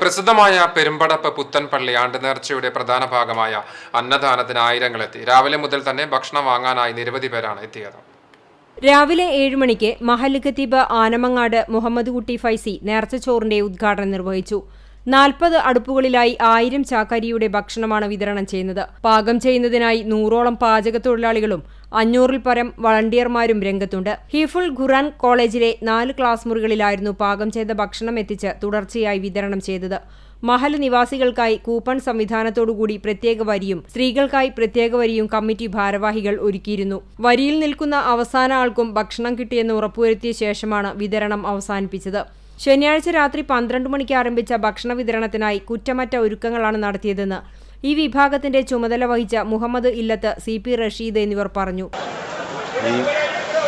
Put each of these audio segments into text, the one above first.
പ്രസിദ്ധമായ പെരുമ്പടപ്പ് പുത്തൻപള്ളി ആണ്ട് നേർച്ചയുടെ പ്രധാന ഭാഗമായ അന്നദാനത്തിന് ആയിരങ്ങളെത്തി. രാവിലെ മുതൽ തന്നെ ഭക്ഷണം വാങ്ങാനായി നിരവധി പേരാണ് എത്തിയത്. രാവിലെ ഏഴ് മണിക്ക് ഖത്തീബ് ആനമങ്ങാട് മുഹമ്മദ് കുട്ടി ഫൈസി നേർച്ചച്ചോറിന്റെ ഉദ്ഘാടനം നിർവഹിച്ചു. നാൽപ്പത് അടുപ്പുകളിലായി ആയിരം ചാക്കരിയുടെ ഭക്ഷണമാണ് വിതരണം ചെയ്യുന്നത്. പാകം ചെയ്യുന്നതിനായി നൂറോളം പാചക തൊഴിലാളികളും അഞ്ഞൂറിൽ പരം വളണ്ടിയർമാരും രംഗത്തുണ്ട്. ഹിഫുൾ ഖുറാൻ കോളേജിലെ നാല് ക്ലാസ് മുറികളിലായിരുന്നു പാകം ചെയ്ത ഭക്ഷണം എത്തിച്ച് തുടർച്ചയായി വിതരണം ചെയ്തത്. മഹൽ നിവാസികൾക്കായി കൂപ്പൺ സംവിധാനത്തോടുകൂടി പ്രത്യേക വരിയും സ്ത്രീകൾക്കായി പ്രത്യേക വരിയും കമ്മിറ്റി ഭാരവാഹികൾ ഒരുക്കിയിരുന്നു. വരിയിൽ നിൽക്കുന്ന അവസാന ആൾക്കും ഭക്ഷണം കിട്ടിയെന്ന് ഉറപ്പുവരുത്തിയ ശേഷമാണ് വിതരണം അവസാനിപ്പിച്ചത്. ശനിയാഴ്ച രാത്രി പന്ത്രണ്ട് മണിക്ക് ആരംഭിച്ച ഭക്ഷണ വിതരണത്തിനായി കുറ്റമറ്റ ഒരുക്കങ്ങളാണ് നടത്തിയതെന്ന് ഈ വിഭാഗത്തിന്റെ ചുമതല വഹിച്ച മുഹമ്മദ് ഇല്ലത്ത് സി പി റഷീദ് എന്നിവർ പറഞ്ഞു. ഈ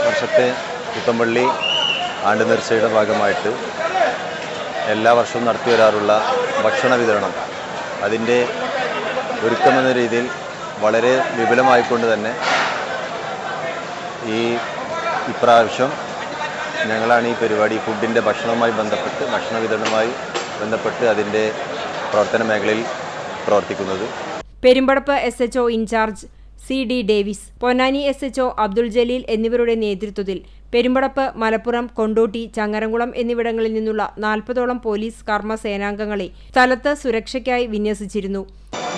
വർഷത്തെ പുത്തമ്പള്ളി ആണ്ട് നേർച്ചയുടെ ഭാഗമായിട്ട് എല്ലാ വർഷവും നടത്തി വരാറുള്ള ഭക്ഷണ വിതരണം അതിന്റെ ഒരുക്കമെന്ന രീതിയിൽ വളരെ വിപുലമായിക്കൊണ്ട് തന്നെ ഈ ഇപ്രാവശ്യം ഞങ്ങളാണ് ഈ പരിപാടി ഫുഡിന്റെ ഭക്ഷണവുമായി ബന്ധപ്പെട്ട് ഭക്ഷണ വിതരണവുമായി ബന്ധപ്പെട്ട് അതിന്റെ പ്രവർത്തന മേഖലയിൽ പ്രവർത്തിക്കുന്നത്. Perumpadappu S H in charge C D Davis Ponnani S H Abdul Jaleel എന്നിവരുടെ നേതൃത്വത്തിൽ പെരുമ്പടപ്പ് മലപ്പുറം കൊണ്ടോട്ടി ചങ്ങരംകുളം എന്നിവിടങ്ങളിൽ നിന്നുള്ള നാൽപ്പതോളം പോലീസ് കർമ്മ സേനാംഗങ്ങളെ സ്ഥലത്ത് സുരക്ഷയ്ക്കായി വിന്യസിച്ചിരുന്നു.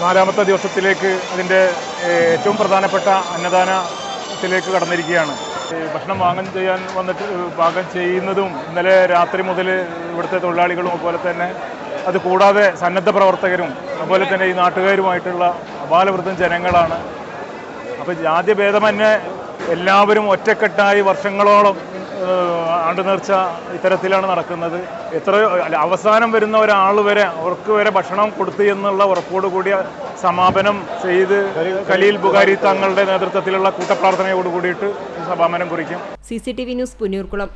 നാലാമത്തെ ദിവസത്തിലേക്ക് അതിന്റെ ഏറ്റവും പ്രധാനപ്പെട്ട അന്നദാനത്തിലേക്ക് കടന്നിരിക്കുകയാണ്. ഭക്ഷണം വാങ്ങാൻ ചെയ്യാൻ വന്നിട്ട് പാകം ചെയ്യുന്നതും ഇന്നലെ രാത്രി മുതൽ ഇവിടുത്തെ തൊഴിലാളികളും അതുപോലെ തന്നെ അത് കൂടാതെ സന്നദ്ധ പ്രവർത്തകരും അതുപോലെ തന്നെ ഈ നാട്ടുകാരുമായിട്ടുള്ള അപാലവൃദ്ധം ജനങ്ങളാണ്. അപ്പോൾ ജാതിഭേദമന്യേ എല്ലാവരും ഒറ്റക്കെട്ടായി വർഷങ്ങളോളം ആണ്ടുനേർച്ച ഇത്തരത്തിലാണ് നടക്കുന്നത്. എത്രയോ അവസാനം വരുന്ന ഒരാൾ വരെ അവർക്ക് വരെ ഭക്ഷണം കൊടുത്തു എന്നുള്ള ഉറപ്പോട് കൂടിയ സമാപനം ചെയ്ത് കലീൽ ബുഖാരി തങ്ങളുടെ നേതൃത്വത്തിലുള്ള കൂട്ടപ്രാർത്ഥനയോട് കൂടിയിട്ട് സമാപനം കുറിക്കും. C C T V news Punnurkulam